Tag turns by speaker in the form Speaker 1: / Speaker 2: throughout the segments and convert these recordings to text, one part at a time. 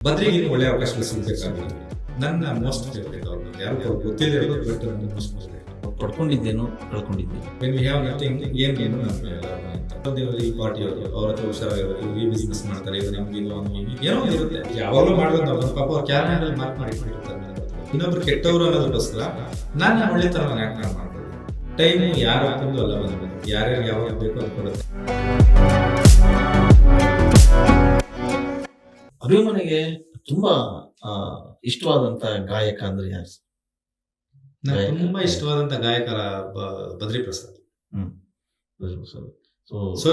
Speaker 1: ಬದ್ರಿಗೆ ಒಳ್ಳೆ ಅವಕಾಶಗಳು ಸಿಗ್ಬೇಕಾಗಿದೆ ನನ್ನ ಮೋಸ್ಟ್ ಫೇವ್ರೇಟ್ ಅವ್ರು ಯಾರು ಗೊತ್ತಿಲ್ಲ ಬಟ್ ನನ್ನ ಮೋಸ್ಟ್ ಫೇವ್ರೇಟ್
Speaker 2: ಪಡ್ಕೊಂಡಿದ್ದೇನು ಕಳ್ಕೊಂಡಿದ್ದೇನು
Speaker 1: ವೆನ್ ವಿ ಹ್ಯಾವ್ ನಥಿಂಗ್ ಏನ್ ಏನು ನಮ್ಗೆ ದೇವರು ಈ ಪಾರ್ಟಿ ಅವರು ಅವ್ರ ಹತ್ರ ಹುಷಾರಾಗಿರೋದು ಇವ್ರು ಈ ಬಿಸ್ನೆಸ್ ಮಾಡ್ತಾರೆ ಇದು ನಮ್ಗೆ ಇದು ಹಿಂಗೆ ಏನೋ ಇರುತ್ತೆ. ಯಾವಾಗಲೂ ಮಾಡೋದು ಅವ್ರ ಪಾಪ ಅವ್ರ ಕ್ಯಾರನಲ್ಲಿ ಮಾರ್ಕ್ ಮಾಡಿ ಹತ್ರ. ಇನ್ನೊಬ್ರು ಕೆಟ್ಟವರು ಅನ್ನೋದಕ್ಕೋಸ್ಕರ ನಾನು ನನ್ನ ಒಳ್ಳೆತನ ಯಾಕೆ ನಾನು ಮಾಡ್ಬೋದು. ಟೈಮು ಯಾರು ಹಾಕೊಂಡು ಅಲ್ಲ ಬಂದು ಯಾರ್ಯಾರು ಯಾವಾಗ ಬೇಕು ಅದು ಕೊಡುತ್ತೆ.
Speaker 2: ಅಭಿಮನಿಗೆ ತುಂಬಾ ಇಷ್ಟವಾದಂತ ಗಾಯಕ ಅಂದ್ರೆ ಯಾರು.
Speaker 1: ತುಂಬಾ ಇಷ್ಟವಾದಂತ ಗಾಯಕರ ಬದ್ರಿ ಪ್ರಸಾದ್
Speaker 2: ಸೊ
Speaker 1: ಸೊ.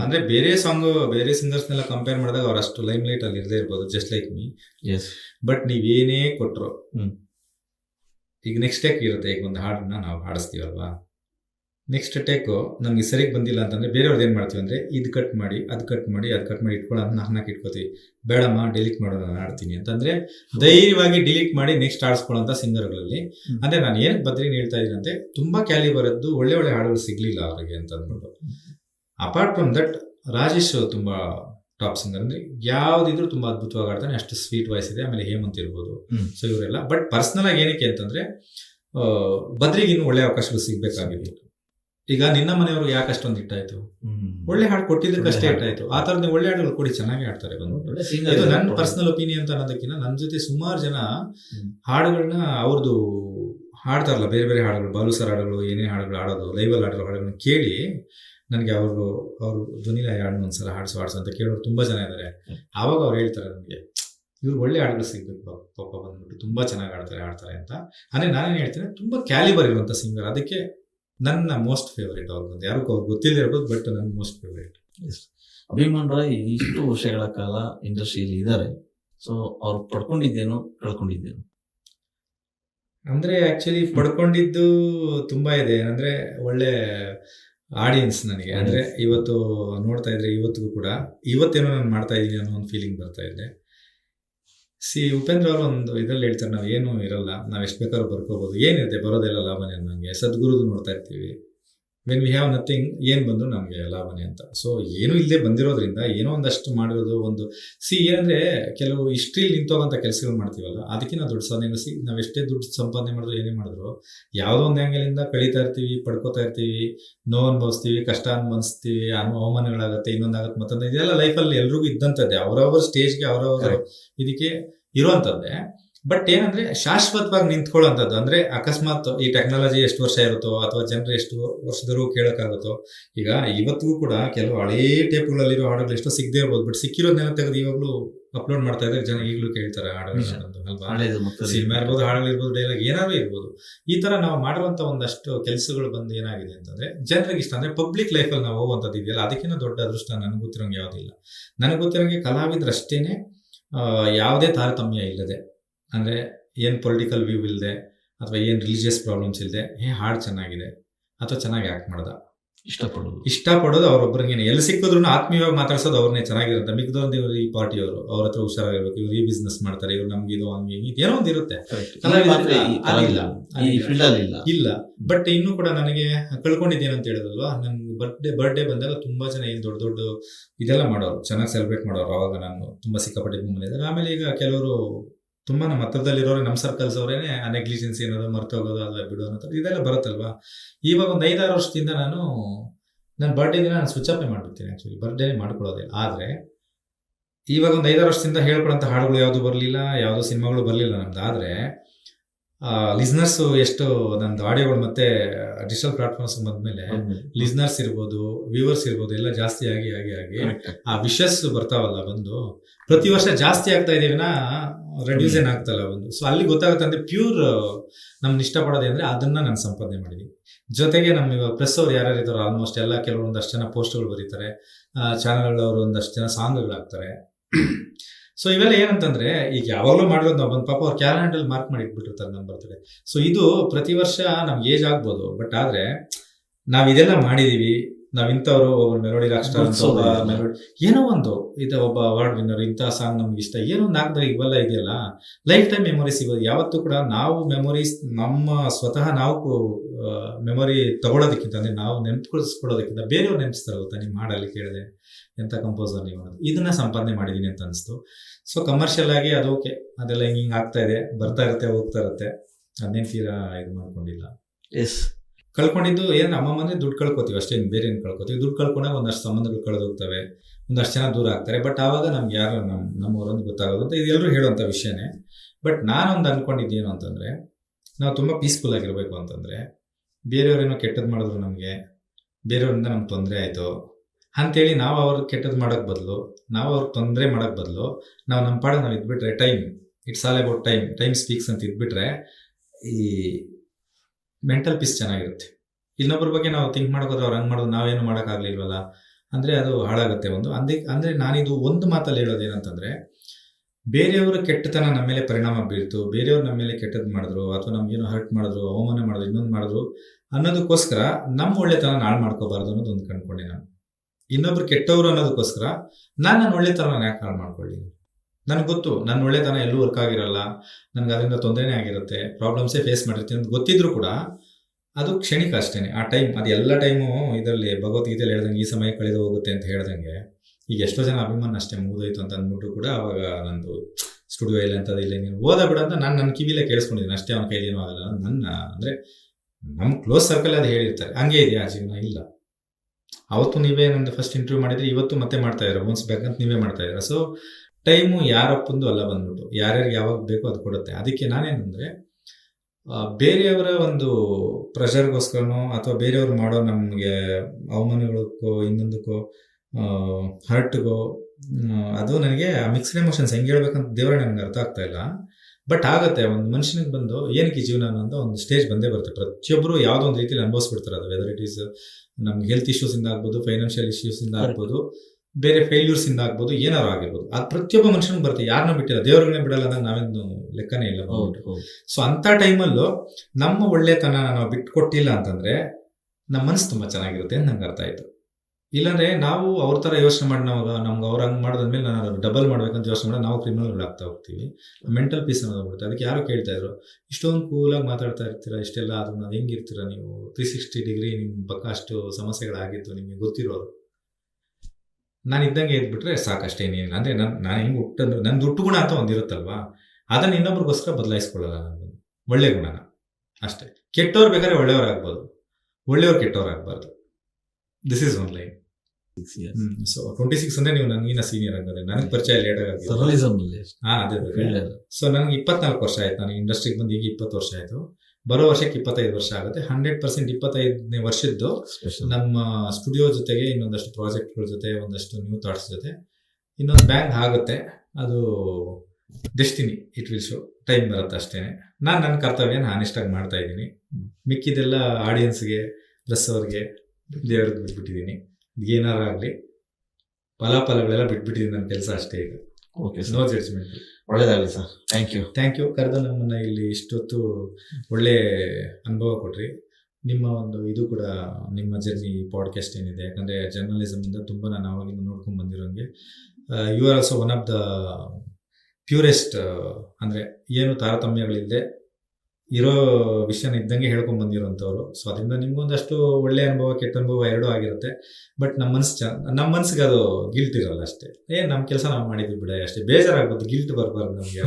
Speaker 1: ಅಂದ್ರೆ ಬೇರೆ ಸಾಂಗ್ ಬೇರೆ ಸಿಂಗರ್ಸ್ನೆಲ್ಲ ಕಂಪೇರ್ ಮಾಡಿದಾಗ ಅವ್ರ ಅಷ್ಟು ಲೈಮ್ ಲೈಟ್ ಅಲ್ಲಿ ಇರದೇ ಇರ್ಬೋದು ಜಸ್ಟ್ ಲೈಕ್ ಮೀ ಬಟ್ ನೀವೇನೇ ಕೊಟ್ರು
Speaker 2: ಹ್ಮ್.
Speaker 1: ಈಗ ನೆಕ್ಸ್ಟ್ ಟೆಕ್ ಇರುತ್ತೆ ಈಗ ಒಂದು ಹಾಡನ್ನ ನಾವು ಹಾಡಿಸ್ತೀವಲ್ವಾ? ನೆಕ್ಸ್ಟ್ ಟೇಕು ನಮಗೆ ಸರಿಗೆ ಬಂದಿಲ್ಲ ಅಂತಂದರೆ ಬೇರೆಯವ್ರದ್ದು ಏನು ಮಾಡ್ತೀವಿ ಅಂದರೆ ಇದು ಕಟ್ ಮಾಡಿ ಅದು ಕಟ್ ಮಾಡಿ ಅದು ಕಟ್ ಮಾಡಿ ಇಟ್ಕೊಳ್ಳೋ ನಾನು ಹಾಕಿ ಇಟ್ಕೋತೀವಿ ಬೇಡಮ್ಮ ಡಿಲೀಟ್ ಮಾಡೋಣ ನಾನು ಆಡ್ತೀನಿ ಅಂತಂದರೆ ಧೈರ್ಯವಾಗಿ ಡಿಲೀಟ್ ಮಾಡಿ ನೆಕ್ಸ್ಟ್ ಆಡಿಸ್ಕೊಳ್ಳೋಂಥ ಸಿಂಗರ್ಗಳಲ್ಲಿ. ಅಂದರೆ ನಾನು ಏನು ಬದ್ರಿ ಹೇಳ್ತಾ ಇದ್ದೀನಿ ತುಂಬ ಕ್ಯಾಲಿ ಬರೋದು ಒಳ್ಳೆ ಒಳ್ಳೆ ಹಾಡುಗಳು ಸಿಗಲಿಲ್ಲ ಅವರಿಗೆ ಅಂತ ಅಂದ್ಬಿಟ್ಟು. ಅಪಾರ್ಟ್ ಫ್ರಮ್ ದಟ್ ರಾಜೇಶ್ ತುಂಬ ಟಾಪ್ ಸಿಂಗರ್ ಅಂದ್ರೆ ಯಾವ್ದಿದ್ರು ತುಂಬಾ ಅದ್ಭುತವಾಗಿ ಆಡ್ತಾನೆ ಅಷ್ಟು ಸ್ವೀಟ್ ವಾಯ್ಸ್ ಇದೆ ಆಮೇಲೆ ಹೇಮಂತ್ ಇರ್ಬೋದು. ಸೊ ಇವರೆಲ್ಲ. ಬಟ್ ಪರ್ಸನಲ್ ಆಗಿ ಏನಕ್ಕೆ ಅಂತಂದ್ರೆ ಬದ್ರಿಗೆ ಇನ್ನು ಒಳ್ಳೆ ಅವಕಾಶಗಳು ಸಿಗ್ಬೇಕಾಗಿತ್ತು ಈಗ ನಿನ್ನ ಮನೆಯವರು ಯಾಕೆ ಅಷ್ಟೊಂದು ಇಟ್ಟಾಯ್ತು? ಒಳ್ಳೆ ಹಾಡು ಕೊಟ್ಟಿದ್ದಕ್ಕಷ್ಟೇ. ಇಟ್ಟಾಯ್ತು. ಆ ಥರದ ಒಳ್ಳೆ ಹಾಡುಗಳು ಕೊಡಿ ಚೆನ್ನಾಗಿ
Speaker 2: singer
Speaker 1: ಇದು ನನ್ನ ಪರ್ಸನಲ್ ಒಪಿನಿಯನ್ ಅಂತ ಅನ್ನೋದಕ್ಕಿಂತ ನನ್ನ ಜೊತೆ ಸುಮಾರು ಜನ. ಹಾಡುಗಳನ್ನ ಅವ್ರದ್ದು ಹಾಡ್ತಾರಲ್ಲ ಬೇರೆ ಬೇರೆ ಹಾಡುಗಳು ಬಾಲು ಸರ್ ಹಾಡುಗಳು ಏನೇ ಹಾಡುಗಳು ಆಡೋದು ಲೈವಲ್ ಹಾಡುಗಳು ಹಾಡುಗಳನ್ನ ಕೇಳಿ ನನಗೆ ಅವರು ಅವರು ಧ್ವನಿಲ ಹಾಡು ಒಂದ್ಸಲ ಹಾಡಿಸು ಹಾಡಿಸು ಅಂತ ಕೇಳೋರು ತುಂಬಾ ಜನ ಇದ್ದಾರೆ ಆವಾಗ ಅವ್ರು ಹೇಳ್ತಾರೆ ನನಗೆ ಇವ್ರು ಒಳ್ಳೆ ಹಾಡುಗಳು ಸಿಗ್ಬೇಕು ಪಾಪ ಬಂದ್ಬಿಟ್ಟು ತುಂಬಾ ಚೆನ್ನಾಗಿ ಆಡ್ತಾರೆ ಹಾಡ್ತಾರೆ ಅಂತ. ಅಂದ್ರೆ ನಾನೇನು ಹೇಳ್ತೀನಿ ತುಂಬಾ ಕ್ಯಾಲಿಬರ್ ಇರುವಂತ ಸಿಂಗರ್ ಅದಕ್ಕೆ ನನ್ನ ಮೋಸ್ಟ್ ಫೇವರೇಟ್ ಅವ್ರು ಯಾರು ಗೊತ್ತಿಲ್ಲ ಇರ್ಬೋದು ಬಟ್ ನನ್ನ ಮೋಸ್ಟ್ ಫೇವ್ರೇಟ್
Speaker 2: ಅಭಿಮಾನ್ ರಾಯ್ ಇಷ್ಟು ವರ್ಷಗಳ ಕಾಲ ಇಂಡಸ್ಟ್ರಿಯಲ್ಲಿ ಇದ್ದಾರೆ. ಸೊ ಅವ್ರು ಪಡ್ಕೊಂಡಿದ್ದೇನು ಕಳ್ಕೊಂಡಿದ್ದೇನು?
Speaker 1: ಅಂದ್ರೆ ಆ್ಯಕ್ಚುಲಿ ಪಡ್ಕೊಂಡಿದ್ದು ತುಂಬಾ ಇದೆ. ಅಂದ್ರೆ ಒಳ್ಳೆ ಆಡಿಯನ್ಸ್ ನನಗೆ. ಅಂದ್ರೆ ಇವತ್ತು ನೋಡ್ತಾ ಇದ್ರೆ ಇವತ್ತಿಗೂ ಕೂಡ ಇವತ್ತೇನೋ ನಾನು ಮಾಡ್ತಾ ಇದ್ದೀನಿ ಅನ್ನೋ ಒಂದು ಫೀಲಿಂಗ್ ಬರ್ತಾ ಇದೆ. ಸಿ ಉಪೇಂದ್ರ ಅವರು ಒಂದು ಇದರಲ್ಲಿ ಹೇಳ್ತಾರೆ, ನಾವು ಏನು ಇರಲ್ಲ, ನಾವು ಎಷ್ಟು ಬೇಕಾದ್ರೂ ಬರ್ಕೋಬೋದು. ಏನಿದೆ ಬರೋದೆಲ್ಲ ಲಾಭನೇ ನನಗೆ ಸದ್ಗುರುದು ನೋಡ್ತಾ ಇರ್ತೀವಿ. ವೆನ್ ವಿ ಹ್ಯಾವ್ ನಥಿಂಗ್ ಏನು ಬಂದರು ನಮಗೆ ಲಾಭನೇ ಅಂತ. ಸೊ ಏನೂ ಇಲ್ಲದೆ ಬಂದಿರೋದ್ರಿಂದ ಏನೋ ಒಂದಷ್ಟು ಮಾಡಿರೋದು ಒಂದು ಸಿ ಏನಂದರೆ ಕೆಲವು ಹಿಸ್ಟ್ರಿಲಿ ನಿಂತೋಗಂಥ ಕೆಲಸಗಳು ಮಾಡ್ತೀವಲ್ಲ ಅದಕ್ಕಿಂತ ದೊಡ್ಡ ಸಾಧನೆಗಳು ಸಿ ನಾವು ಎಷ್ಟೇ ದುಡ್ಡು ಸಂಪಾದನೆ ಮಾಡಿದ್ರು ಏನೇ ಮಾಡಿದ್ರು ಯಾವುದೋ ಒಂದು ಆ್ಯಂಗಲಿಂದ ಕಳೀತಾ ಇರ್ತೀವಿ ಪಡ್ಕೋತಾ ಇರ್ತೀವಿ ನೋವು ಅನುಭವಿಸ್ತೀವಿ ಕಷ್ಟ ಅನುಭವಿಸ್ತೀವಿ ಅನು ಅವಮಾನಗಳಾಗುತ್ತೆ ಇನ್ನೊಂದಾಗುತ್ತೆ ಮತ್ತೊಂದು ಇದೆಲ್ಲ ಲೈಫಲ್ಲಿ ಎಲ್ರಿಗೂ ಇದ್ದಂಥದ್ದೇ ಅವರವ್ರ ಸ್ಟೇಜ್ಗೆ ಅವರವ್ರ ಇದಕ್ಕೆ ಇರುವಂಥದ್ದೇ ಬಟ್ ಏನಂದ್ರೆ ಶಾಶ್ವತವಾಗಿ ನಿಂತ್ಕೊಳ್ಳೋಂಥದ್ದು ಅಂದ್ರೆ ಅಕಸ್ಮಾತ್ ಈ ಟೆಕ್ನಾಲಜಿ ಎಷ್ಟು ವರ್ಷ ಇರುತ್ತೋ ಅಥವಾ ಜನರು ಎಷ್ಟು ವರ್ಷದವರೆಗೂ ಕೇಳೋಕ್ಕಾಗುತ್ತೋ ಈಗ ಇವತ್ತಿಗೂ ಕೂಡ ಕೆಲವು ಹಳೇ ಟೇಪ್ಗಳಲ್ಲಿರೋ ಹಾಡುಗಳು ಎಷ್ಟೋ ಸಿಗದೇ ಇರ್ಬೋದು ಬಟ್ ಸಿಕ್ಕಿರೋದನ್ನೆಲ್ಲ ತೆಗೆದು ಇವಾಗಲೂ ಅಪ್ಲೋಡ್ ಮಾಡ್ತಾ ಇದ್ದಾರೆ ಜನ ಈಗಲೂ ಕೇಳ್ತಾರೆ ಹಾಡುಗಳನ್ನ ಸಿನಿಮಾ ಇರ್ಬೋದು ಹಾಡುಗಳಿರ್ಬೋದು ಡೈಲಾಗ್ ಏನಾದ್ರೂ ಇರ್ಬೋದು. ಈ ತರ ನಾವು ಮಾಡುವಂತ ಒಂದಷ್ಟು ಕೆಲಸಗಳು ಬಂದು ಏನಾಗಿದೆ ಅಂತಂದ್ರೆ ಜನರಿಗೆ ಇಷ್ಟ ಅಂದ್ರೆ ಪಬ್ಲಿಕ್ ಲೈಫಲ್ಲಿ ನಾವು ಹೋಗುವಂಥದ್ದು ಇದೆಯಲ್ಲ ಅದಕ್ಕಿಂತ ದೊಡ್ಡ ಅದೃಷ್ಟ ನನಗೆ ಗೊತ್ತಿರೋಂಗೆ ಯಾವುದಿಲ್ಲ. ನನಗೆ ಗೊತ್ತಿರೋಂಗೆ ಕಲಾವಿದರಷ್ಟೇನೆ ಯಾವುದೇ ತಾರತಮ್ಯ ಇಲ್ಲದೆ ಅಂದ್ರೆ ಏನ್ ಪೊಲಿಟಿಕಲ್ ವ್ಯೂ ಇಲ್ಲದೆ ಅಥವಾ ಏನ್ ರಿಲಿಜಿಯಸ್ ಪ್ರಾಬ್ಲಮ್ಸ್ ಇಲ್ಲದೆ ಏ ಹಾಡು ಚೆನ್ನಾಗಿದೆ. ಅಥವಾ ಚೆನ್ನಾಗಿ ಆ್ಯಕ್ಟ್ ಮಾಡ್ದ.
Speaker 2: ಇಷ್ಟಪಡೋದು.
Speaker 1: ಇಷ್ಟಪಡೋದು ಅವ್ರೊಬ್ಬರಿಗೆ ಎಲ್ಲಿ ಸಿಕ್ಕಿದ್ರು ಆತ್ಮೀಯವಾಗಿ ಮಾತಾಡ್ಸೋದು ಅವ್ರನ್ನೇ ಚೆನ್ನಾಗಿರುತ್ತೆ. ಮಿಕ್ದೊಂದು ಇವರು ಈ ಪಾರ್ಟಿಯವರು ಅವ್ರ ಹತ್ರ ಹುಷಾರಾಗಿರ್ಬೇಕು ಇವ್ರು ಈ ಬಿಸ್ನೆಸ್ ಮಾಡ್ತಾರೆ ಇವ್ರು ನಮ್ಗೆ ಇದು ಹಂಗೆ ಹಿಂಗೆ ಏನೋ ಒಂದು ಇರುತ್ತೆ.
Speaker 2: ಇಲ್ಲಿ.
Speaker 1: ಬಟ್ ಇನ್ನೂ ಕೂಡ ನನಗೆ ಕಳ್ಕೊಂಡಿದ್ದೇನೆ ಅಂತ ಹೇಳಿದಲ್ವಾ ನನ್ಗೆ ಬರ್ಡೇ ಬರ್ಡೇ ಬಂದಾಗ ತುಂಬಾ ಜನ ಏನು ದೊಡ್ಡ ದೊಡ್ಡ ಇದೆಲ್ಲ ಮಾಡೋರು ಚೆನ್ನಾಗಿ ಸೆಲೆಬ್ರೇಟ್ ಮಾಡೋರು ಅವಾಗ ನಾನು ತುಂಬಾ ಸಿಕ್ಕಾಪಟ್ಟೆ ಮನೆ ಆಮೇಲೆ ಈಗ ಕೆಲವರು ತುಂಬಾ ನಮ್ಮ ಹತ್ರದಲ್ಲಿರೋರೆ ನಮ್ಮ ಸರ್ಕಲ್ಸ್ ಅವರೇನೆ ಆ ಏನೋ ಮರ್ತು ಹೋಗೋದು ಅಲ್ಲ ಬಿಡು ಅನ್ನೋದು ಇದೆಲ್ಲ ಬರುತ್ತಲ್ವಾ? ಇವಾಗ ಒಂದು ಐದಾರು ವರ್ಷದಿಂದ ನಾನು ನನ್ನ ಬರ್ಡೇ ದಿನ ನಾನು ಸ್ವಿಚ್ ಅಪ್ ಮಾಡ್ಬಿಡ್ತೀನಿ ಆ್ಯಕ್ಚುಲಿ ಬರ್ಡೇ ಮಾಡ್ಕೊಳ್ಳೋದಿಲ್ಲ ಆದರೆ ಇವಾಗ ಒಂದು ಐದಾರು ವರ್ಷದಿಂದ ಹೇಳ್ಕೊಡೋಂಥ ಹಾಡುಗಳು ಯಾವುದು ಬರಲಿಲ್ಲ, ಯಾವುದೋ ಸಿನಿಮಾಗಳು ಬರಲಿಲ್ಲ ನಮ್ದು. ಆದರೆ ಲಿಸ್ನರ್ಸ್ ಎಷ್ಟು ನಂದು ಆಡಿಯೋಗಳು ಮತ್ತೆ ಡಿಜಿಟಲ್ ಪ್ಲಾಟ್ಫಾರ್ಮ್ಸ್ ಬಂದ್ಮೇಲೆ ಲಿಸ್ನರ್ಸ್ ಇರ್ಬೋದು ವ್ಯೂವರ್ಸ್ ಇರ್ಬೋದು ಎಲ್ಲ ಜಾಸ್ತಿ ಆಗಿ ಆಗಿ ಆಗಿ ಆ ವಿಷಸ್ ಬರ್ತಾವಲ್ಲ ಬಂದು. ಪ್ರತಿ ವರ್ಷ ಜಾಸ್ತಿ ಆಗ್ತಾ ಇದೀವಿನ ರೆಡ್ಯೂಸ್ ಏನ್ ಆಗ್ತಲ್ಲ ಒಂದು. ಸೊ ಅಲ್ಲಿ ಗೊತ್ತಾಗುತ್ತೆ ಅಂದ್ರೆ ಪ್ಯೂರ್ ನಮ್ನ ಇಷ್ಟಪಡೋದೇ ಅಂದ್ರೆ ಅದನ್ನ ನಾನು ಸಂಪಾದನೆ ಮಾಡಿದೀನಿ ಜೊತೆಗೆ ನಮ್ಮ ಇವಾಗ ಪ್ರೆಸ್ ಅವ್ರು ಯಾರ್ಯಾರು ಇದ್ದಾರೋ ಆಲ್ಮೋಸ್ಟ್ ಎಲ್ಲ ಕೆಲವೊಂದಷ್ಟು ಜನ ಪೋಸ್ಟ್ಗಳು ಬರೀತಾರೆ. ಚಾನಲ್ಗಳವರು ಒಂದಷ್ಟು ಜನ ಸಾಂಗ್ಗಳು ಹಾಕ್ತಾರೆ ಸೊ ಇವೆಲ್ಲ ಏನಂತಂದ್ರೆ ಈಗ ಯಾವಾಗಲೂ ಮಾಡಿರೋದು ನಾವು ಒಂದು ಪಾಪ ಅವ್ರು ಕ್ಯಾಲೆಂಡರ್ ಮಾರ್ಕ್ ಮಾಡಿ ಇಟ್ಬಿಟ್ಟಿರ್ತಾರೆ ನಮ್ಮ ಬರ್ತಡೆ ಸೊ ಇದು ಪ್ರತಿ ವರ್ಷ ನಮ್ಗೆ ಏಜ್ ಆಗ್ಬೋದು ಬಟ್ ಆದ್ರೆ ನಾವ್ ಇದೆಲ್ಲ ಮಾಡಿದೀವಿ. ನಾವ್ ಇಂಥವ್ರು ಒಬ್ಬ ಮೆಲೋಡಿ ರಾಕ್ ಸ್ಟಾರ್. ಮೆಲೋಡಿ ಏನೋ ಒಂದು ಇದು ಒಬ್ಬ ಅವಾರ್ಡ್ ವಿನ್ನರ್ ಇಂಥ ಸಾಂಗ್ ನಮ್ಗೆ ಇಷ್ಟ. ಏನೋ ನಾಲ್ಕು ಇವೆಲ್ಲ ಇದೆಯಲ್ಲ. ಲೈಫ್ ಟೈಮ್ ಮೆಮೊರೀಸ್ ಸಿಗೋದು. ಯಾವತ್ತೂ ಕೂಡ ನಾವು ಮೆಮೊರೀಸ್ ನಮ್ಮ ಸ್ವತಃ ನಾವು ಮೆಮೊರಿ ತಗೊಳೋದಕ್ಕಿಂತ ಅಂದ್ರೆ ನಾವು ನೆನಪಿಸ್ಕೊಳ್ಳೋದಕ್ಕಿಂತ ಬೇರೆಯವ್ರು ನೆನಪಿಸ್ತಾರೆ ಗೊತ್ತಾ ನೀವು ಮಾಡಲಿಕ್ಕೆ ಕೇಳಿದೆ ಎಂಥ ಕಂಪೋಸರ್ ನೀವು ಅನ್ನೋದು. ಇದನ್ನ ಸಂಪಾದನೆ ಮಾಡಿದ್ದೀನಿ ಅಂತ ಅನಿಸ್ತು. ಸೊ ಕಮರ್ಷಿಯಲ್ ಆಗಿ ಅದು ಓಕೆ ಅದೆಲ್ಲ ಹಿಂಗೆ ಹಿಂಗೆ ಆಗ್ತಾ ಇದೆ. ಬರ್ತಾ ಇರುತ್ತೆ ಹೋಗ್ತಾ ಇರುತ್ತೆ. ಅದನ್ನೇನು ತೀರಾ ಇದು ಮಾಡ್ಕೊಂಡಿಲ್ಲ.
Speaker 2: ಎಸ್
Speaker 1: ಕಳ್ಕೊಂಡಿದ್ದು ಏನು ಅಮ್ಮಮ್ಮ ಮನೆ ದುಡ್ಡು ಕಳ್ಕೊತೀವಿ ಅಷ್ಟೇ ಬೇರೆ ಏನು ಕಳ್ಕೊತೀವಿ. ದುಡ್ಡು ಕಳ್ಕೊಂಡಾಗ ಒಂದಷ್ಟು ಸಂಬಂಧಗಳು ಕಳೆದು ಹೋಗ್ತವೆ. ಒಂದಷ್ಟು ಜನ ದೂರ ಆಗ್ತಾರೆ. ಬಟ್ ಆವಾಗ ನಮ್ಗೆ ಯಾರು ನಮ್ಮ ನಮ್ಮವರೊಂದು ಗೊತ್ತಾಗೋದು ಅಂತ ಇದೆಲ್ಲರೂ ಹೇಳುವಂಥ ವಿಷಯನೇ. ಬಟ್ ನಾನೊಂದು ಅಂದ್ಕೊಂಡಿದ್ದೇನು ಅಂತಂದರೆ ನಾವು ತುಂಬ ಪೀಸ್ಫುಲ್ ಆಗಿರಬೇಕು ಅಂತಂದರೆ ಬೇರೆಯವ್ರೇನೋ ಕೆಟ್ಟದ್ದು ಮಾಡಿದ್ರು ನಮಗೆ ಬೇರೆಯವರಿಂದ ನಮ್ಗೆ ತೊಂದರೆ ಆಯಿತು ಅಂತೇಳಿ ನಾವು ಅವ್ರಿಗೆ ಕೆಟ್ಟದ್ದು ಮಾಡೋಕ್ಕೆ ಬದಲು, ನಾವು ಅವ್ರಿಗೆ ತೊಂದರೆ ಮಾಡೋಕ್ಕೆ ಬದಲು, ನಾವು ನಮ್ಮ ಪಾಡ ನಾವು ಇದ್ಬಿಟ್ರೆ time, it's all about time time speaks ಅಂತ ಇದ್ಬಿಟ್ರೆ ಈ ಮೆಂಟಲ್ ಪೀಸ್ ಚೆನ್ನಾಗಿರುತ್ತೆ. ಇನ್ನೊಬ್ಬರ ಬಗ್ಗೆ ನಾವು ಥಿಂಕ್ ಮಾಡೋಕೋದ್ರೆ ಅವ್ರು ಹಂಗೆ ಮಾಡೋದು ನಾವೇನು ಮಾಡೋಕ್ಕಾಗಲಿಲ್ವಲ್ಲ ಅಂದರೆ ಅದು ಹಾಳಾಗುತ್ತೆ ಒಂದು. ಅಂದೇ, ಅಂದರೆ ನಾನಿದು ಒಂದು ಮಾತಲ್ಲಿ ಹೇಳೋದು ಏನಂತಂದರೆ, ಬೇರೆಯವರು ಕೆಟ್ಟತನ ನಮ್ಮ ಮೇಲೆ ಪರಿಣಾಮ ಬೀರ್ತು, ಬೇರೆಯವ್ರು ನಮ್ಮ ಮೇಲೆ ಕೆಟ್ಟದ್ದು ಮಾಡಿದ್ರು, ಅಥವಾ ನಮಗೇನು ಹರ್ಟ್ ಮಾಡಿದ್ರು, ಅವಮಾನ ಮಾಡಿದ್ರು, ಇನ್ನೊಂದು ಮಾಡಿದ್ರು ಅನ್ನೋದಕ್ಕೋಸ್ಕರ ನಮ್ಮ ಒಳ್ಳೆತನ ನಾಳೆ ಮಾಡ್ಕೋಬಾರ್ದು ಅನ್ನೋದು ಒಂದು ಕಂಡ್ಕೊಂಡೆ ನಾನು. ಇನ್ನೊಬ್ರು ಕೆಟ್ಟವರು ಅನ್ನೋದಕ್ಕೋಸ್ಕರ ನಾನು ನನ್ನ ಒಳ್ಳೆತನ ಯಾಕೆ ಹಾಳು ಮಾಡ್ಕೊಳ್ಳಿ? ನನಗೆ ಗೊತ್ತು ನನ್ನ ಒಳ್ಳೆತನ ಎಲ್ಲೂ ವರ್ಕ್ ಆಗಿರಲ್ಲ, ನನಗೆ ಅದರಿಂದ ತೊಂದರೆನೇ ಆಗಿರುತ್ತೆ ಪ್ರಾಬ್ಲಮ್ಸೇ ಫೇಸ್ ಮಾಡಿರ್ತೀನಿ ಅಂತ ಗೊತ್ತಿದ್ರು ಕೂಡ ಅದು ಕ್ಷಣಿಕ ಅಷ್ಟೇ ಆ ಟೈಮ್ ಅದು ಎಲ್ಲ ಟೈಮು ಇದರಲ್ಲಿ ಭಗವದ್ಗೀತೆಯಲ್ಲಿ ಹೇಳ್ದಂಗೆ ಈ ಸಮಯ ಕಳೆದು ಹೋಗುತ್ತೆ ಅಂತ ಹೇಳ್ದಂಗೆ, ಈಗ ಎಷ್ಟೋ ಜನ ಅಭಿಮಾನ ಅಷ್ಟೇ ಮುಗಿದೋಯ್ತು ಅಂತ ಅಂದ್ಬಿಟ್ಟು ಕೂಡ ಅವಾಗ ನಂದು ಸ್ಟುಡಿಯೋ ಇಲ್ಲ ಅಂತದ್ದು ಇಲ್ಲ, ನೀನು ಓದ ಬಿಡ ಅಂತ ನಾನು ನನ್ನ ಕಿವಿಲೇ ಕೇಳಿಸ್ಕೊಂಡಿದ್ದೀನಿ. ಅಷ್ಟೇ ಅವನ ಕೈಲಿ ಏನೂ ಆಗಲ್ಲ. ನನ್ನ, ಅಂದರೆ ನಮ್ಮ ಕ್ಲೋಸ್ ಸರ್ಕಲ್ ಅದು ಹೇಳಿರ್ತಾರೆ. ಹಂಗೆ ಇದೆಯಾ ಜೀವನ? ಇಲ್ಲ. ಅವತ್ತು ನೀವೇ ನಂದು ಫಸ್ಟ್ ಇಂಟರ್ವ್ಯೂ ಮಾಡಿದ್ರೆ ಇವತ್ತು ಮತ್ತೆ ಮಾಡ್ತಾ ಇದ್ದಾರೆ ಒನ್ಸ್ ಬೇಕಂತ ನೀವೇ ಮಾಡ್ತಾ ಇದ್ದೀರಾ. ಸೊ ಟೈಮು ಯಾರಪ್ಪಂದು ಅಲ್ಲ ಬಂದ್ಬಿಟ್ಟು, ಯಾರ್ಯಾರಿಗೆ ಯಾವಾಗ ಬೇಕೋ ಅದು ಕೊಡುತ್ತೆ. ಅದಕ್ಕೆ ನಾನೇನಂದರೆ ಬೇರೆಯವರ ಒಂದು ಪ್ರೆಷರ್ಗೋಸ್ಕರನೋ ಅಥವಾ ಬೇರೆಯವರು ಮಾಡೋ ನಮಗೆ ಅವಮಾನಗಳಕ್ಕೋ ಇನ್ನೊಂದಕ್ಕೋ ಹರ್ಟ್ಗೋ ಅದು ನನಗೆ ಮಿಕ್ಸ್ಡ್ ಎಮೋಷನ್ಸ್ ಹೆಂಗೆ ಹೇಳ್ಬೇಕಂತ ದೇವರ ನನಗೆ ಅರ್ಥ ಆಗ್ತಾ ಇಲ್ಲ. ಬಟ್ ಆಗುತ್ತೆ ಒಂದು ಮನುಷ್ಯನಿಗೆ ಬಂದು ಏನಕ್ಕೆ ಜೀವನ ಅನ್ನೋ ಒಂದು ಸ್ಟೇಜ್ ಬಂದೇ ಬರುತ್ತೆ. ಪ್ರತಿಯೊಬ್ಬರು ಯಾವುದೋ ಒಂದು ರೀತಿಯಲ್ಲಿ ಅನುಭವಿಸ್ಬಿಡ್ತಾರೆ ಅದು. ವೆದರ್ ಇಟ್ ಈಸ್ ನಮ್ಗೆ ಹೆಲ್ತ್ ಇಶ್ಯೂಸಿಂದ ಆಗ್ಬೋದು ಫೈನಾನ್ಷಿಯಲ್ ಇಶ್ಯೂಸಿಂದ ಆಗ್ಬೋದು ಬೇರೆ ಫೇಲ್ಯೂರ್ಸ್ ಇಂದ ಆಗ್ಬೋದು ಏನಾರು ಆಗಿರ್ಬೋದು. ಅದು ಪ್ರತಿಯೊಬ್ಬ ಮನುಷ್ಯನಿಗೆ ಬರುತ್ತೆ. ಯಾರನ್ನ ಬಿಟ್ಟಿಲ್ಲ. ದೇವ್ರನ್ನೇ ಬಿಡಲ್ಲ ಅಂದ್ರೆ ನಾವೇನು ಲೆಕ್ಕನೇ ಇಲ್ಲ ಸೊ ಅಂತ ಟೈಮಲ್ಲೂ ನಮ್ಮ ಒಳ್ಳೆತನ ನಾವು ಬಿಟ್ಟು ಕೊಟ್ಟಿಲ್ಲ ಅಂತಂದ್ರೆ ನಮ್ಮ ಮನಸ್ಸು ತುಂಬ ಚೆನ್ನಾಗಿರುತ್ತೆ ಅಂತ ನಂಗೆ ಅರ್ಥ ಆಯ್ತು. ಇಲ್ಲಾಂದ್ರೆ ನಾವು ಅವ್ರ ತರ ಯೋಚನೆ ಮಾಡಿ ನಾವು ನಮ್ಗೆ ಅವ್ರು ಹಂಗೆ ಮಾಡಿದ್ಮೇಲೆ ನಾನು ಡಬಲ್ ಮಾಡ್ಬೇಕಂತ ಯೋಚನೆ ಮಾಡಿ ನಾವು ಕ್ರಿಮಿನಲ್ ಆಗ್ತಾ ಹೋಗ್ತೀವಿ. ಮೆಂಟಲ್ ಪೀಸ್ ಅನ್ನೋದು ಬರುತ್ತೆ ಅದಕ್ಕೆ ಯಾರು ಕೇಳ್ತಾ ಇದ್ರು, ಇಷ್ಟೊಂದು ಕೂಲಾಗಿ ಮಾತಾಡ್ತಾ ಇರ್ತೀರಾ? ಇಷ್ಟೆಲ್ಲ ನಾನು ನಾವು ಹೆಂಗಿರ್ತೀರಾ ನೀವು? ತ್ರೀ ಸಿಕ್ಸ್ಟಿ ಡಿಗ್ರಿ ನಿಮ್ಮ ಪಕ್ಕ ಅಷ್ಟು ಸಮಸ್ಯೆಗಳಾಗಿತ್ತು ನಿಮಗೆ ಗೊತ್ತಿರೋದು ನಾನು ಇದ್ದಂಗೆ ಇದ್ಬಿಟ್ರೆ ಸಾಕಷ್ಟೇ ಇಲ್ಲ ಅಂದರೆ ನಾನು ನಾನು ಹೆಂಗೆ ಹುಟ್ಟಂದ್ರೆ ನನ್ನ ದುಡ್ಡು ಗುಣ ಅಂತ ಒಂದಿರುತ್ತಲ್ವಾ ಅದನ್ನು ಇನ್ನೊಬ್ರಿಗೋಸ್ಕರ ಬದಲಾಯಿಸ್ಕೊಳ್ಳಲ್ಲ ನಾನು ಒಳ್ಳೆ ಗುಣನ. ಅಷ್ಟೇ. ಕೆಟ್ಟವ್ರು ಬೇಕಾದ್ರೆ ಒಳ್ಳೆಯವ್ರಾಗ್ಬೋದು ಒಳ್ಳೆಯವ್ರು ಕೆಟ್ಟವ್ರಾಗಬಾರ್ದು this is one line. So twenty six ಅಂದರೆ ನೀವು ನನಗಿನ ಸೀನಿಯರ್ ಆಗೋದ್ರೆ ನನಗೆ ಪರಿಚಯ ಲೇಟ್ ಆಗಿದೆ ಹಾ ಅದೇ. ಸೊ ನನಗೆ ಇಪ್ಪತ್ನಾಲ್ಕು ವರ್ಷ ಆಯ್ತು. ನಾನು ಇಂಡಸ್ಟ್ರಿಗೆ ಬಂದು ಈಗ ಇಪ್ಪತ್ತು ವರ್ಷ ಆಯ್ತು. ಬರೋ ವರ್ಷಕ್ಕೆ ಇಪ್ಪತ್ತೈದು ವರ್ಷ ಆಗುತ್ತೆ. ಹಂಡ್ರೆಡ್ ಪರ್ಸೆಂಟ್ ಇಪ್ಪತ್ತೈದನೇ ವರ್ಷದ್ದು. ನಮ್ಮ ಸ್ಟುಡಿಯೋ ಜೊತೆಗೆ ಇನ್ನೊಂದಷ್ಟು ಪ್ರಾಜೆಕ್ಟ್ಗಳ ಜೊತೆ ಒಂದಷ್ಟು ನ್ಯೂ ಥಾಟ್ಸ್ ಜೊತೆ. ಇನ್ನೊಂದು ಬ್ಯಾಂಕ್ ಆಗುತ್ತೆ. ಅದು destiny it will show time ಬರುತ್ತೆ ಅಷ್ಟೇ ನಾನು ನನ್ನ ಕರ್ತವ್ಯನ ಆನೆಸ್ಟಾಗಿ ಮಾಡ್ತಾ ಇದ್ದೀನಿ. ಮಿಕ್ಕಿದೆಲ್ಲ ಆಡಿಯನ್ಸ್ಗೆ ಪ್ಲಸ್ ಅವ್ರಿಗೆ ದೇವ್ರಿಗೆ ಬಿಟ್ಬಿಟ್ಟಿದ್ದೀನಿ. ಏನಾರು ಆಗಲಿ ಫಲಾಫಲಗಳೆಲ್ಲ ಬಿಟ್ಬಿಟ್ಟಿದ್ದೀನಿ ನನ್ನ ಕೆಲಸ ಅಷ್ಟೇ ಈಗ.
Speaker 2: ಓಕೆ.
Speaker 1: ನೋ ಜಡ್ಜ್ಮೆಂಟ್
Speaker 2: ಒಳ್ಳೇದಾಗಲಿ sir thank you
Speaker 1: thank you ಕರೆದು ನಮ್ಮನ್ನು ಇಲ್ಲಿ ಇಷ್ಟೊತ್ತು ಒಳ್ಳೆ ಅನುಭವ ಕೊಟ್ರಿ. ನಿಮ್ಮ ಒಂದು ಇದು ಕೂಡ ನಿಮ್ಮ ಜರ್ನಿ ಪಾಡ್ಕಾಸ್ಟ್ ಏನಿದೆ. ಯಾಕಂದರೆ ಜರ್ನಲಿಸಮಿಂದ ತುಂಬ ನಾನು ಆವಾಗಿಂದ ನೋಡ್ಕೊಂಡು ಬಂದಿರೋಂಗೆ. You are also one of the purest ಅಂದರೆ ಏನು ತಾರತಮ್ಯಗಳಿಲ್ಲದೆ ಇರೋ ವಿಷಯನ ಇದ್ದಂಗೆ ಹೇಳ್ಕೊಂಡು ಬಂದಿರೋಂಥವ್ರು. ಸೊ ಅದರಿಂದ ನಿಮ್ಗೊಂದಷ್ಟು ಒಳ್ಳೆ ಅನುಭವ, ಕೆಟ್ಟ ಅನುಭವ ಎರಡೂ ಆಗಿರುತ್ತೆ. ಬಟ್ ನಮ್ಮ ಮನ್ಸು ಚ ನಮ್ಮ ಮನ್ಸಿಗೆ ಅದು ಗಿಲ್ಟ್ ಇರಲ್ಲ ಅಷ್ಟೇ. ಏ ನಮ್ಮ ಕೆಲಸ ನಾವು ಮಾಡಿದ್ವಿ ಬಿಡ, ಅಷ್ಟೇ. ಬೇಜಾರಾಗ್ಬೋದು ಗಿಲ್ಟ್ ಬರಬಾರ್ದು ನಮಗೆ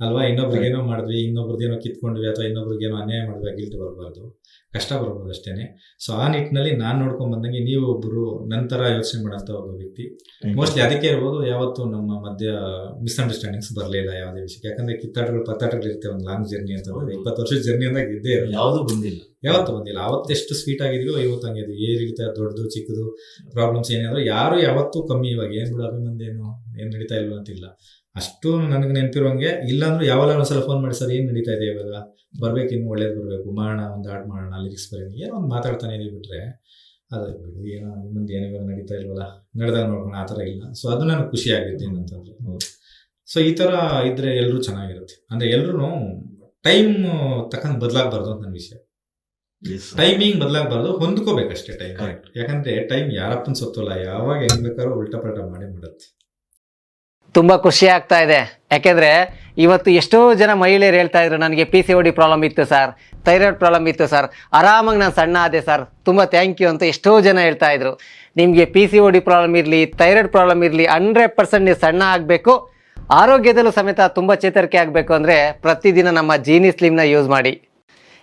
Speaker 1: ಅಲ್ವಾ? ಇನ್ನೊಬ್ರಿಗೆ ಏನೋ ಮಾಡಿದ್ವಿ ಇನ್ನೊಬ್ರದ್ದು ಏನೋ ಕಿತ್ಕೊಂಡ್ವಿ ಅಥವಾ ಇನ್ನೊಬ್ರಿಗೆ ಏನೋ ಅನ್ಯಾಯ ಮಾಡಿದ್ವಿ ಗಿಲ್ಟ್ ಬರಬಾರ್ದು. ಕಷ್ಟ ಬರ್ಬೋದು ಅಷ್ಟೇನೆ. ಸೊ ಆ ನಿಟ್ಟಿನಲ್ಲಿ ನಾನು ನೋಡ್ಕೊಂಡ್ ಬಂದಂಗೆ ನೀವು ಒಬ್ಬರು ನಂತರ ಯೋಚನೆ ಮಾಡೋಂಥ ಒಬ್ಬ ವ್ಯಕ್ತಿ. ಮೋಸ್ಟ್ಲಿ ಅದಕ್ಕೆ ಇರ್ಬೋದು ಯಾವತ್ತು ನಮ್ಮ ಮಧ್ಯ ಮಿಸ್ಅಂಡರ್ಸ್ಟ್ಯಾಂಡಿಂಗ್ಸ್ ಬರಲಿಲ್ಲ ಯಾವುದೇ ವಿಷಯಕ್ಕೆ. ಯಾಕಂದ್ರೆ ಕಿತ್ತಾಟಗಳು ಪತ್ತಾಟಗಳು ಇರ್ತವೆ ಒಂದು ಲಾಂಗ್ ಜರ್ನಿ ಅಂತ. ಇಪ್ಪತ್ತು ವರ್ಷದ ಜರ್ನಿ ಅಂದಾಗ ಇದ್ದೇ
Speaker 2: ಯಾವುದು ಬಂದಿಲ್ಲ.
Speaker 1: ಯಾವತ್ತು ಬಂದಿಲ್ಲ. ಅವತ್ತೆಷ್ಟು ಸ್ವೀಟ್ ಆಗಿದೆಯೋ ಇವತ್ತು ಹಂಗಿದೆ ಏರಿಳಿತ ದೊಡ್ಡದು, ಚಿಕ್ಕದು ಪ್ರಾಬ್ಲಮ್ಸ್ ಏನಾದ್ರು ಯಾರು ಯಾವತ್ತೂ ಕಮ್ಮಿ ಇವಾಗ. ಏನು ಬಿಡು ಅಭಿಮಂದು ಏನು ಏನು ನಡೀತಾ ಇಲ್ವ ಅಂತಿಲ್ಲ. ಅಷ್ಟು ನನಗೆ ನೆನಪಿರುವಂಗೆ ಇಲ್ಲಾಂದ್ರೂ ಯಾವಾಗ ಒಂದ್ಸಲ ಫೋನ್ ಮಾಡಿ, ಸರ್, ಏನು ನಡೀತಾ ಇದೆ ಇವಾಗ? ಬರ್ಬೇಕು, ಇನ್ನು ಒಳ್ಳೇದು ಬರಬೇಕು. ಮಾಡೋಣ, ಒಂದು ಹಾಡು ಮಾಡೋಣ ಲಿರಿಕ್ಸ್ ಬರೀ ಏನೋ ಒಂದು ಮಾತಾಡ್ತಾನೆ ಇದೀವಿ ಬಿಟ್ರೆ. ಅದು ಬಿಡು, ಏನೋ ಮುಂದೆ ಏನೋ ಇವಾಗ ನಡೀತಾ ಇಲ್ವಲ್ಲ? ನಡೆದಾಗ ನೋಡ್ಕೊಂಡು ಆ ಥರ ಇಲ್ಲ. ಸೊ ಅದು ನನಗೆ ಖುಷಿ ಆಗಿತ್ತು ಏನಂತಂದ್ರೆ ಸೊ ಈ ಥರ ಇದ್ರೆ ಎಲ್ಲರೂ ಚೆನ್ನಾಗಿರುತ್ತೆ. ಅಂದರೆ ಎಲ್ಲರೂ ಟೈಮ್ ತಕ್ಕಂಗೆ ಬದಲಾಗಬಾರ್ದು ಅಂತ ನನ್ನ ವಿಷಯ. ಟೈಮಿಂಗ್ ಬದಲಾಗಬಾರ್ದು ಹೊಂದ್ಕೋಬೇಕಷ್ಟೇ ಟೈಮ್. ಯಾಕಂದ್ರೆ ಟೈಮ್ ಯಾರಪ್ಪನ ಸೊತ್ತಲ್ಲ ಯಾವಾಗ ಹೆಂಗ್ ಬೇಕಾದ್ರೂ ಉಲ್ಟಾ ಪಲ್ಟಾ ಮಾಡಿ ಮಾಡುತ್ತೆ.
Speaker 3: ತುಂಬಾ ಖುಷಿ ಆಗ್ತಾ ಇದೆ. ಯಾಕೆಂದ್ರೆ ಇವತ್ತು ಎಷ್ಟೋ ಜನ ಮಹಿಳೆಯರು ಹೇಳ್ತಾ ಇದ್ರು ನನಗೆ P C O D problem ಇತ್ತು ಸರ್ ಥೈರಾಯ್ಡ್ ಪ್ರಾಬ್ಲಮ್ ಇತ್ತು ಸರ್ ಆರಾಮಾಗಿ ನಾನು ಸಣ್ಣ ಆದೆ ಸರ್ ತುಂಬ ಥ್ಯಾಂಕ್ ಯು ಅಂತ ಎಷ್ಟೋ ಜನ ಹೇಳ್ತಾ ಇದ್ರು. ನಿಮಗೆ P C O D problem ಇರಲಿ ಥೈರಾಯ್ಡ್ ಪ್ರಾಬ್ಲಮ್ ಇರಲಿ ಹಂಡ್ರೆಡ್ ಪರ್ಸೆಂಟ್ ನೀವು ಸಣ್ಣ ಆಗಬೇಕು. ಆರೋಗ್ಯದಲ್ಲೂ ಸಮೇತ ತುಂಬ ಚೇತರಿಕೆ ಆಗಬೇಕು ಅಂದರೆ ಪ್ರತಿದಿನ ನಮ್ಮ ಜೀನಿ ಸ್ಲಿಮ್ನ ಯೂಸ್ ಮಾಡಿ.